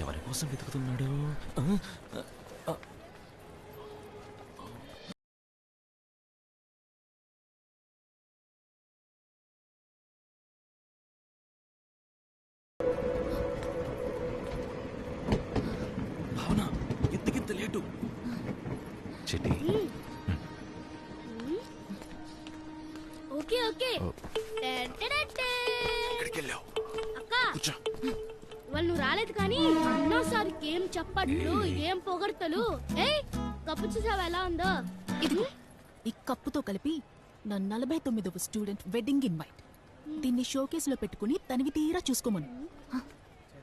ఎవరి కోసం వెతుకుతున్నాడు? భావన లేటు. చెట్టి. Okay okay. అక్క. కూర్చో. వాళ్ళు రాలేదు కానీ అన్నోసారికి ఏం చప్పట్లు ఏం పొగడతలు? ఏయ్ కప్పు చూసావా ఎలా ఉందో? ఇదిగో ఈ కప్పుతో కలిపి నా నలభై తొమ్మిదవ స్టూడెంట్ వెడ్డింగ్ ఇన్వైట్. దీన్ని షోకేస్లో పెట్టుకుని తనివి తీరా చూసుకోమను. హ,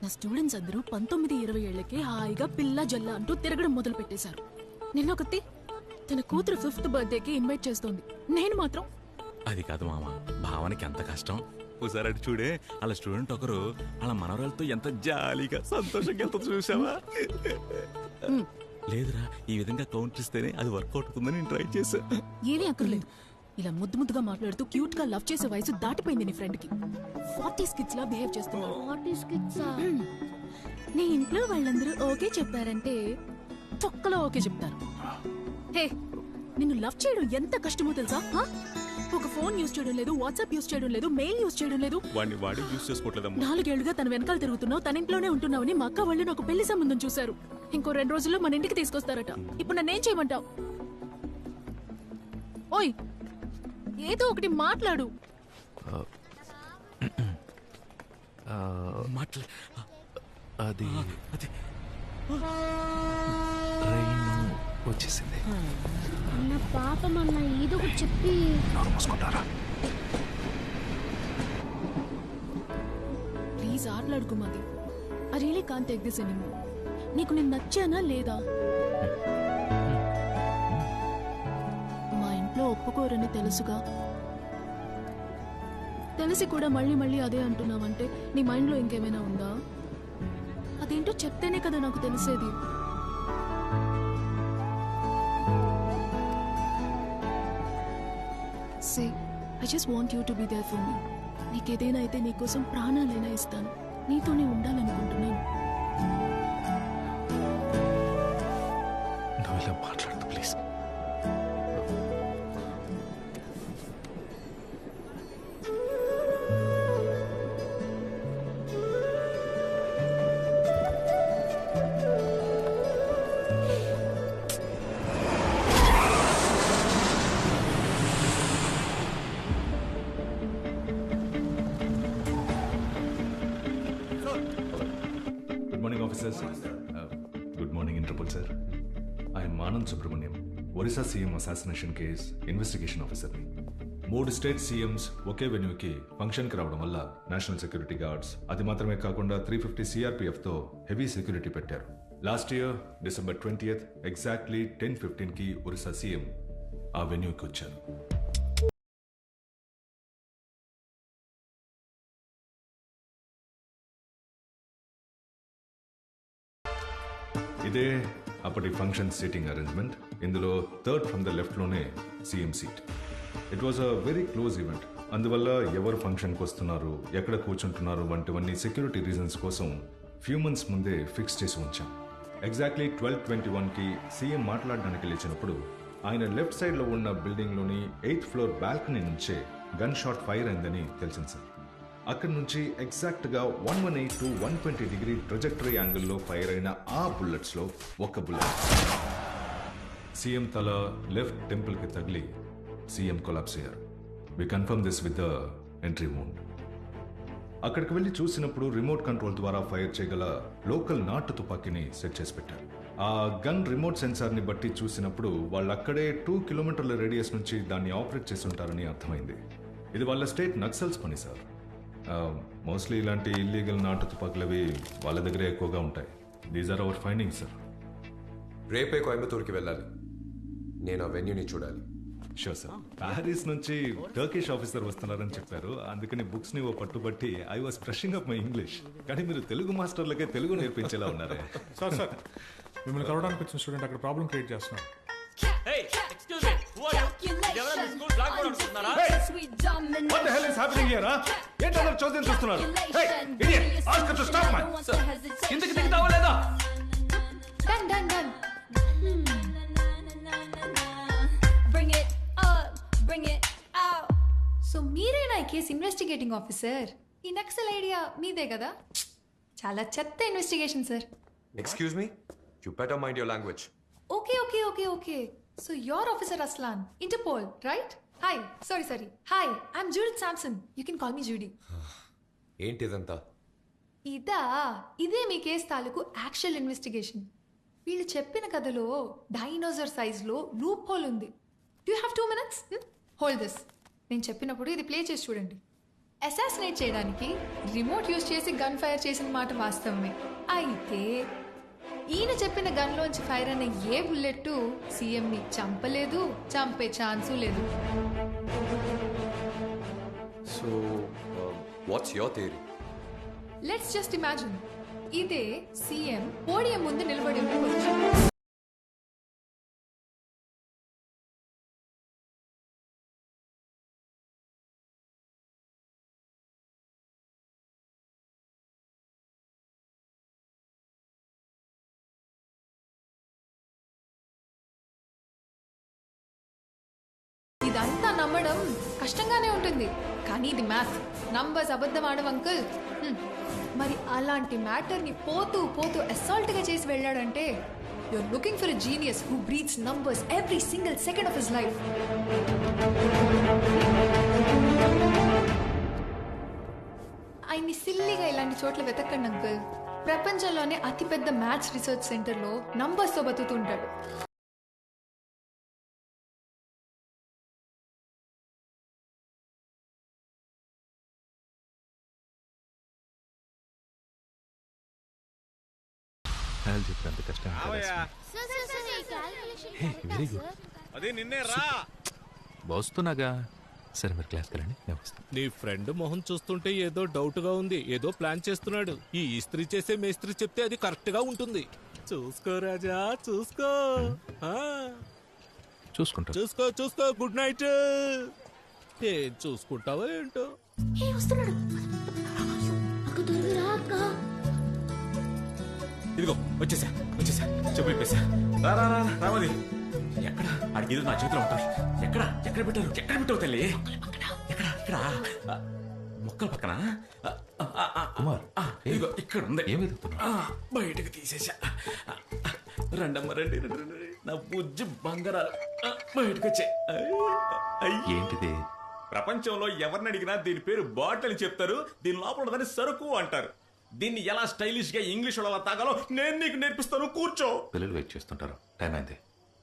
నా స్టూడెంట్స్ అందరూ పంతొమ్మిది ఇరవై ఏళ్ళకే హాయిగా పిల్ల జల్ల అంటూ తిరగడం మొదలు పెట్టేశారు. నిన్నొకతి తన కూతురు ఫిఫ్త్ బర్త్డేకి ఇన్వైట్ చేస్తోంది. నేను మాత్రం అది కాదు మామ భావనకి ఎంత కష్టం. ఒకసారి అటు చూడే వాళ్ళ స్టూడెంట్ ఒకరు వాళ్ళ మనవరాలతో ఎంత జాలీగా సంతోషంగా ఎంత చూసావా లేదురా ఈ విధంగా కౌంటర్ ఇస్తేనే అది వర్కౌట్ అవుతుందని నేను ట్రై చేశా. ఏమీ అక్కర్లేదు. ఇలా ముద్దు ముద్దుగా మాట్లాడుతూ క్యూట్గా లవ్ చేసే వయసు దాటిపోయింది నీ ఫ్రెండ్కి. ఫార్టీ స్కిట్స్ లా బిహేవ్ చేస్తున్నాడు. వాట్ ఈస్ కిడ్సా నీ ఇంట్లో వాళ్ళందరూ ఓకే చెప్పారంటే తొక్కలో ఓకే చెప్తారు. హే నిన్ను లవ్ చేయడం ఎంత కష్టమో తెలుసా? హా? ఒక ఫోన్ యూజ్ చేయడం లేదు వాట్సాప్ యూజ్ చేయడం లేదు మెయిల్ యూజ్ చేయడం లేదు. వాడిని వాడి యూస్ చేసుకోవట్లేదమ్మా. నాలుగేళ్ళుగా తన వెనకాల తిరుగుతున్నావు తన ఇంట్లోనే ఉంటున్నావని మా అక్క వాళ్ళు నాకు పెళ్ళి సంబంధం చూశారు. ఇంకో రెండు రోజుల్లో మన ఇంటికి తీసుకొస్తారట. ఇప్పుడు నన్నేం చేయమంటావు? ఓయ్ ఏదో ఒకటి మాట్లాడు. మాట్లా అది అది ట్రైన్ వచ్చేసింది. అన్న పాపం అన్న ఏదో ఒకటి చెప్పి. నోరు మూసుకుంటారా? ప్లీజ్ ఆటలాడుకో మాది. I really can't take this anymore నీకు నేను నచ్చానా లేదా? మా ఇంట్లో ఒప్పుకోరని తెలుసుగా. తెలిసి కూడా మళ్ళీ మళ్ళీ అదే అంటున్నావంటే నీ మైండ్లో ఇంకేమైనా ఉందా? అదేంటో చెప్తేనే కదా నాకు తెలిసేది. Say I just want you to be there for me నీకేదైనా అయితే నీకోసం ప్రాణాలైనా ఇస్తాను. నీతోనే ఉండాలనుకుంటున్నాను. నువ్వు ఇలా మాట్లాడదు good morning Interpol sir I'm Anand Subrahmanyam Orissa CM assassination case investigation ఆఫీసర్ని మూడు స్టేట్ సీఎంస్ ఒకే వెన్యూకి ఫంక్షన్కి రావడం వల్ల నేషనల్ సెక్యూరిటీ గార్డ్స్ అది మాత్రమే కాకుండా త్రీ ఫిఫ్టీ సిఆర్పిఎఫ్తో హెవీ సెక్యూరిటీ పెట్టారు. Last year December twenty exactly ten ఫిఫ్టీన్కి Orissa CM ఆ వెన్యూకి వచ్చారు. ఇదే అప్పటి ఫంక్షన్ సీటింగ్ అరేంజ్మెంట్ ఇందులో third from the లెఫ్ట్లోనే CM seat it was a very close event అందువల్ల ఎవరు ఫంక్షన్కి వస్తున్నారు ఎక్కడ కూర్చుంటున్నారు వంటివన్నీ సెక్యూరిటీ రీజన్స్ కోసం ఫ్యూ మంత్స్ ముందే ఫిక్స్ చేసి ఉంచాం. ఎగ్జాక్ట్లీ ట్వెల్వ్ ట్వంటీ వన్కి సీఎం మాట్లాడడానికి లేచినప్పుడు ఆయన లెఫ్ట్ సైడ్లో ఉన్న బిల్డింగ్లోని ఎయిత్ ఫ్లోర్ బాల్కనీ నుంచే గన్ షాట్ ఫైర్ అయిందని తెలిసింది సార్. అక్కడి నుంచి ఎగ్జాక్ట్గా one one eight to one twenty degree trajectory యాంగిల్లో ఫైర్ అయిన ఆ బుల్లెట్స్లో ఒక బుల్లెట్. సీఎం తల లెఫ్ట్ టెంపుల్కి తగిలి సీఎం కొలాప్స్ అయ్యారు. We confirm this with the entry wound అక్కడికి వెళ్ళి చూసినప్పుడు రిమోట్ కంట్రోల్ ద్వారా ఫైర్ చేయగల లోకల్ నాటు తుపాకీని సెట్ చేసి పెట్టారు. ఆ గన్ రిమోట్ సెన్సార్ని బట్టి చూసినప్పుడు వాళ్ళు అక్కడే టూ కిలోమీటర్ల రేడియస్ నుంచి దాన్ని ఆపరేట్ చేసి ఉంటారని అర్థమైంది. ఇది వాళ్ళ స్టేట్ నక్సల్స్ పని సార్. మోస్ట్లీ ఇలాంటి ఇల్లీగల్ నాటు తుపాకులవి వాళ్ళ దగ్గరే ఎక్కువగా ఉంటాయి. These are our finding sir రేపే కోయంబత్తూరుకి వెళ్ళాలి. నేను ఆ వెన్యూని చూడాలి. షూర్ సార్ ప్యారిస్ నుంచి టర్కిష్ ఆఫీసర్ వస్తున్నారని చెప్పారు. అందుకని బుక్స్ని ఓ పట్టుబట్టి I was freshing up my English కానీ మీరు తెలుగు మాస్టర్లకే తెలుగు నేర్పించేలా ఉన్నారే. సార్ సార్ మిమ్మల్ని కలవడానికి వచ్చిన స్టూడెంట్ అక్కడ ప్రాబ్లం క్రియేట్ చేస్తున్నాడు. What the hell is happening here, huh? ఏంటన్నారు చోద్యం చూస్తున్నారు? Hey, idiot! Ask her to stop, man. కిందకి దిగుతావా లేదా? Done, done, done. Bring it up, bring it out. So మీరేనా ఈ కేసు ఇన్వెస్టిగేటింగ్ ఆఫీసర్ ఈ నక్సల్ ఐడియా మీదే కదా? చాలా చెత్త investigation sir excuse me you better mind your language okay okay okay okay so your officer Aslan Interpol right hi sorry sorry hi I'm Judith Samson you can call me Judy ఏంటి ఇదంతా? ఇదా ఇదే మీ case తాలూకు actual investigation వీళ్ళు చెప్పిన కథలో dinosaur సైజ్లో లూప్ హోల్ ఉంది. You have two minutes hold this నేను చెప్పినప్పుడు ఇది ప్లే చేసి చూడండి. అసాసినేట్ చేయడానికి రిమోట్ యూజ్ చేసి గన్ ఫైర్ చేసిన మాట వాస్తవమే. అయితే ఈయన చెప్పిన గన్లోంచి ఫైర్ అయిన ఏ బుల్లెట్ సీఎంని చంపలేదు చంపే ఛాన్సు లేదు. So what's your theory let's just imagine ఇదే సీఎం పోడియం ముందు నిలబడి ఉన్న పొజిషన్. ఇదంతా నమ్మడం కష్టంగానే ఉంటుంది. కానీ ఇది మ్యాథ్ నంబర్స్ అబద్ధం ఆడడం అంకుల్ మరి అలాంటి మ్యాటర్ని పోతూ పోతూ అసాల్ట్గా చేసి వెళ్ళాడంటే you're looking for genius who breathes numbers every single second of his life ఆయన్ని సిల్లిగా ఇలాంటి చోట్ల వెతకండి అంకుల్ ప్రపంచంలోనే అతిపెద్ద మ్యాథ్స్ రీసెర్చ్ సెంటర్లో నంబర్స్తో బతుకుతుంటాడు అంత కష్టం వెరీ గుడ్. అదే నిన్నే రా. వస్తున్నాగా. సరే మీరు క్లాస్కి వెళ్ళండి నేను వస్తాను నీ ఫ్రెండ్ మొహం చూస్తుంటే ఏదో డౌట్గా ఉంది ఏదో ప్లాన్ చేస్తున్నాడు. ఈ ఇస్త్రీ చేసే మేస్త్రి చెప్తే అది కరెక్ట్గా ఉంటుంది. చూసుకో రాజా చూసుకో. ఆ, చూసుకుంటాను చూసుకో చూసుకో గుడ్ నైట్. ఏం చూసుకుంటావో ఏంటో? ఏ వస్తున్నాడు. ఇదిగో వచ్చేసా వచ్చేసా చెప్పు ఇప్పేసా. రా రా రా రామది ఎక్కడ? అడిగేది నా చేతిలో ఉంటారు. ఎక్కడ? ఎక్కడ పెట్టారు? ఎక్కడ పెట్టావు తల్లి? ఎక్కడ? ఇక్కడ మొక్కల పక్కన? కుమార్, ఇదిగో ఇక్కడ ఉంది. ఏం వెతుకుతున్నావు? ఆ, బయటకు తీసేసా. రండమ్మ రండి రండి. నా బుజ్జి బంగారాలు. బయటకు వచ్చాయి ఏంటిది? ప్రపంచంలో ఎవరిని అడిగినా దీని పేరు బాటిల్ చెప్తారు. దీని లోపల ఉన్నదాన్ని సరుకు అంటారు. దీన్ని ఎలా స్టైలిష్గా ఇంగ్లీష్లో తాగాలో నేను నీకు నేర్పిస్తాను. కూర్చో. పిల్లలు వెయిట్ చేస్తుంటారు. టైం అయింది.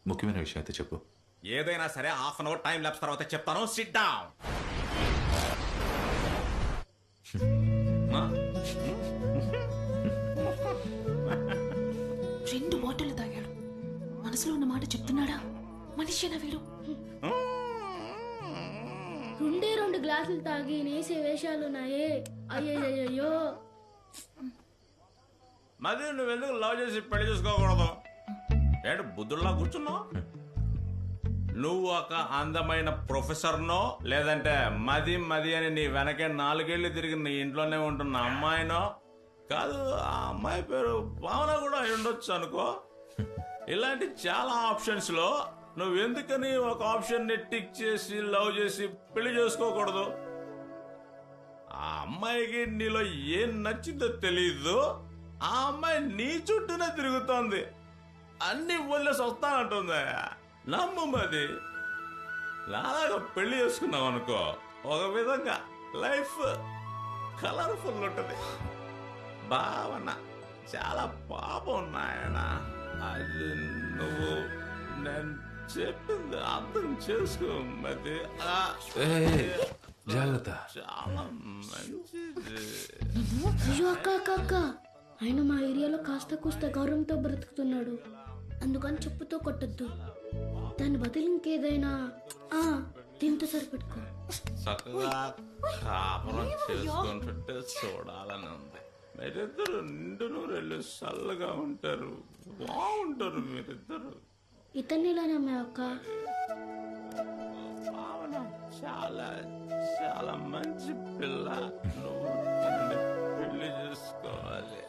ముఖ్యమైన విషయం అయితే చెప్పు. ఏదైనా సరే half an hour time lapse తర్వాత చెప్తాను. సిట్ డౌన్ రెండు బాటిల్ తాగాడు. మనసులో ఉన్న మాట చెప్తున్నాడా? మనిషినా వీడు? రెండే రెండు గ్లాసులు తాగి నేసే వేషాలు ఉన్నాయే అయ్యయ్యో మరి నువ్వు ఎందుకు లవ్ చేసి పెళ్ళి చేసుకోకూడదు? ఏంటి బుద్ధుల్లా కూర్చున్నావు? నువ్వు ఒక అందమైన ప్రొఫెసర్నో లేదంటే మది మది అని నీ వెనకే నాలుగేళ్ళు తిరిగి నీ ఇంట్లోనే ఉంటున్న అమ్మాయినో? కాదు ఆ అమ్మాయి పేరు భావన కూడా అయి ఉండొచ్చు అనుకో. ఇలాంటి చాలా ఆప్షన్స్లో నువ్వెందుకని నువ్వు ఎందుకని ఒక ఆప్షన్ని టిక్ చేసి లవ్ చేసి పెళ్ళి చేసుకోకూడదు? అమ్మాయికి నీలో ఏం నచ్చిందో తెలీదు. ఆ అమ్మాయి నీ చుట్టూనే తిరుగుతోంది. అన్ని వదిలేసి వస్తానంటుంది నమ్ము అది నాలాగా పెళ్ళి చేసుకున్నావు అనుకో ఒక విధంగా లైఫ్ కలర్ఫుల్ ఉంటుంది. భావన చాలా పాపం నాయన. అది నువ్వు నేను చెప్పింది అర్థం చేసుకో మది. జాగ్రత్త. అయ్యో అక్క అక్క అక్క ఆయన మా ఏరియాలో కాస్త కూస్త గౌరవంతో బ్రతుకుతున్నాడు. అందుకని చెప్పుతో కొట్టద్దు. దాని బదులు ఇంకేదైనా ఆ దీంతో సరిపెట్టుకో. చేసుకుంటుంటే చూడాలని ఉంది. మీరిద్దరు నిండు నూరెళ్ళు చల్లగా ఉంటారు. బాగుంటారు మీరిద్దరు. ఇతన్ని ఇలా నమ్మే అక్క. చాలా చాలా మంచి పిల్ల నువ్వు పెళ్ళి చేసుకోవాలి.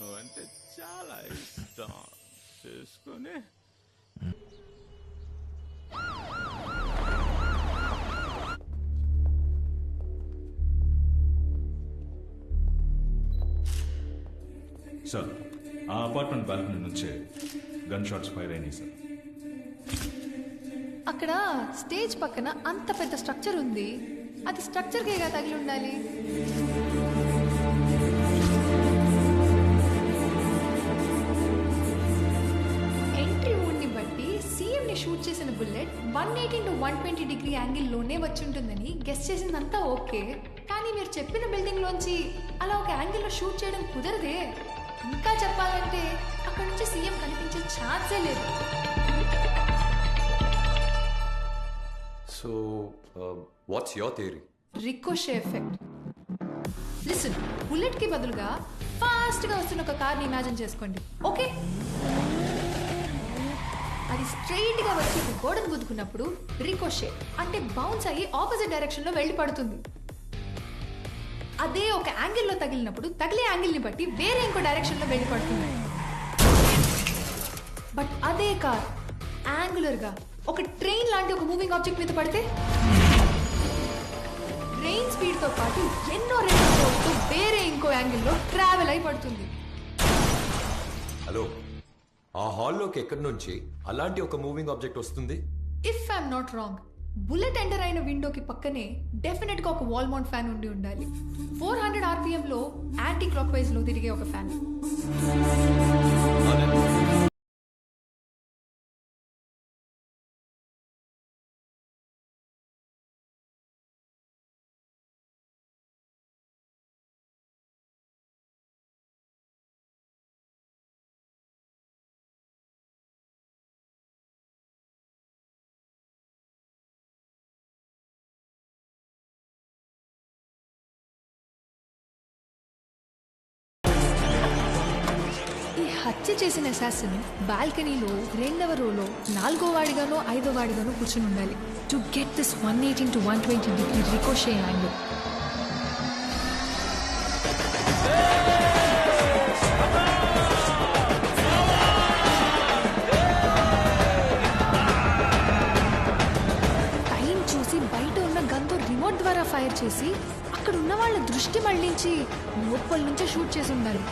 నువ్వంటే చాలా ఇష్టం. చేసుకొని. సార్ ఆ అపార్ట్మెంట్ బాల్కనీ నుంచే గన్ షాట్స్ ఫైర్ అయినాయి సార్. అక్కడ స్టేజ్ పక్కన అంత పెద్ద స్ట్రక్చర్ ఉంది. అది స్ట్రక్చర్కేగా తగిలి ఉండాలి? ఎంట్రీ ని బట్టి సీఎం ని షూట్ చేసిన bullet one eighteen to one twenty degree యాంగిల్లోనే వచ్చి ఉంటుందని గెస్ చేసిందంతా ఓకే కానీ మీరు చెప్పిన బిల్డింగ్ లోంచి అలా ఒక యాంగిల్లో షూట్ చేయడం కుదరదే. ఇంకా చెప్పాలంటే అక్కడ నుంచి సీఎం కనిపించే ఛాన్సే లేదు. So what's your theory ricochet effect listen బుల్లెట్కి బదులుగా ఫాస్ట్గా వస్తున్న ఒక కార్ని ఇమాజిన్ చేసుకోండి. ఓకే అది స్ట్రైట్గా వచ్చి ఒక గోడను గుద్దుకున్నప్పుడు రికోషే అంటే బౌన్స్ అయ్యి ఆపోజిట్ డైరెక్షన్లో వెళ్ళి పడుతుంది. అదే ఒక యాంగిల్లో తగిలినప్పుడు తగిలే యాంగిల్ని బట్టి వేరే ఇంకో డైరెక్షన్లో వెళ్ళి పడుతుంది. బట్ అదే కార్ యాంగులర్గా ఒక ట్రైన్ లాంటి ఒక మూవింగ్ ఆబ్జెక్ట్ మీద పడితే? ట్రైన్ స్పీడ్తో పాటు ఎన్నో వస్తూ వేరే ఇంకో యాంగిల్లో ట్రావెల్ అయి పడుతుంది. హలో ఆ హాల్లోకి ఎక్కడి నుంచి అలాంటి ఒక మూవింగ్ ఆబ్జెక్ట్ వస్తుంది? If I'm not wrong bullet enter అయిన విండోకి పక్కనే డెఫినెట్గా ఒక వాల్ మౌంట్ ఫ్యాన్ ఉండి ఉండాలి. ఫోర్ హండ్రెడ్ ఆర్పిఎం లో యాంటీ క్లాక్ వైజ్లో తిరిగే ఒక ఫ్యాన్ హత్య చేసిన అసాసిన్ బాల్కనీలో రెండవ రోలో నాలుగో వాడిగానో ఐదో వాడిగానో కూర్చుని ఉండాలి. To get this one eighteen to one twenty degree ricochet angle time చూసి బయట ఉన్న గన్తో రిమోట్ ద్వారా ఫైర్ చేసి అక్కడ ఉన్న వాళ్ళ దృష్టి మళ్ళించి లోపల నుంచే షూట్ చేసి ఉండాలి.